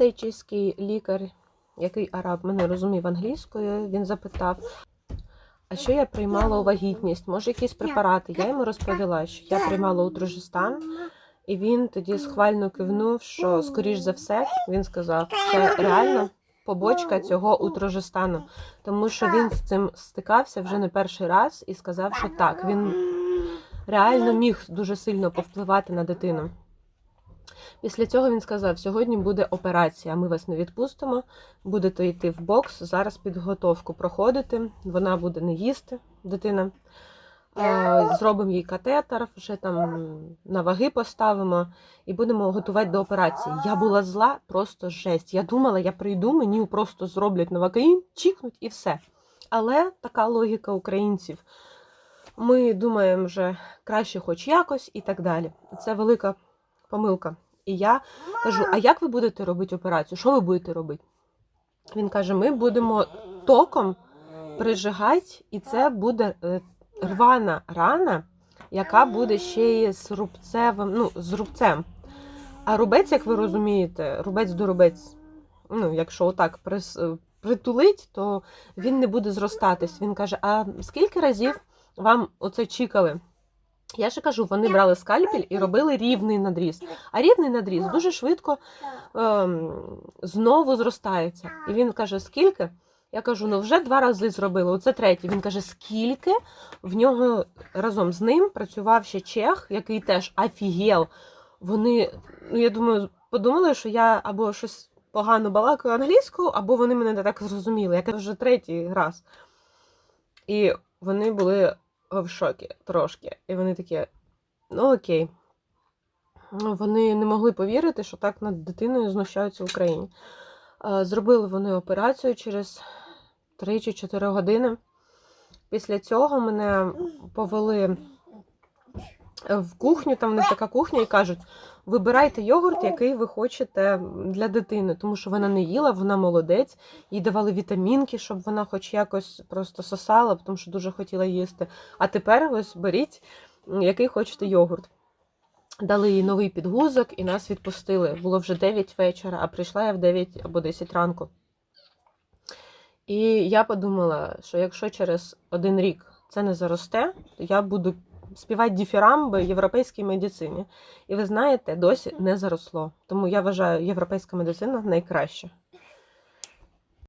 цей чеський лікар, який араб мене розумів англійською, він запитав, а що я приймала у вагітність? Може, якісь препарати? Я йому розповіла, що я приймала утроджестан, і він тоді схвально кивнув, що, скоріш за все, він сказав, це реально побочка цього утроджестану, тому що він з цим стикався вже не перший раз і сказав, що так, він реально міг дуже сильно повпливати на дитину. Після цього він сказав: сьогодні буде операція, ми вас не відпустимо, будете йти в бокс. Зараз підготовку проходити. Вона буде не їсти, дитина. Зробимо їй катетер, вже там на ваги поставимо і будемо готувати до операції. Я була зла, просто жесть. Я думала, я прийду, мені просто зроблять новокаїн, чікнуть і все. Але така логіка українців. Ми думаємо вже краще, хоч якось, і так далі. Це велика помилка. І я кажу: а як ви будете робити операцію? Що ви будете робити? Він каже: ми будемо током прижигати, і це буде е, рвана рана, яка буде ще й з рубцевим, ну, з рубцем. А рубець, як ви розумієте, рубець до рубець, ну, якщо отак е, притулить, то він не буде зростатись. Він каже: а скільки разів вам оце чікали? Я ж кажу, вони брали скальпель і робили рівний надріз. А рівний надріз дуже швидко ем, знову зростається. І він каже, скільки? Я кажу, ну вже два рази зробили. Оце третій. Він каже, скільки в нього разом з ним працював ще чех, який теж офігел. Вони, ну я думаю, подумали, що я або щось погано балакаю англійською, або вони мене не так зрозуміли. Я кажу, вже третій раз. І вони були в шокі трошки. І вони такі, ну окей. Ну, Вони не могли повірити, що так над дитиною знущаються в Україні. Зробили вони операцію через 3 чи 4 години. Після цього мене повели в кухню, там в них така кухня, і кажуть: вибирайте йогурт, який ви хочете для дитини, тому що вона не їла, вона молодець, їй давали вітамінки, щоб вона хоч якось просто сосала, тому що дуже хотіла їсти. А тепер ось беріть, який хочете йогурт. Дали їй новий підгузок і нас відпустили. Було вже 9 вечора, а прийшла я в 9 або 10 ранку. І я подумала, що якщо через один рік це не заросте, то я буду співати діфірамби європейській медицині. І ви знаєте, досі не заросло. Тому я вважаю, європейська медицина найкраща.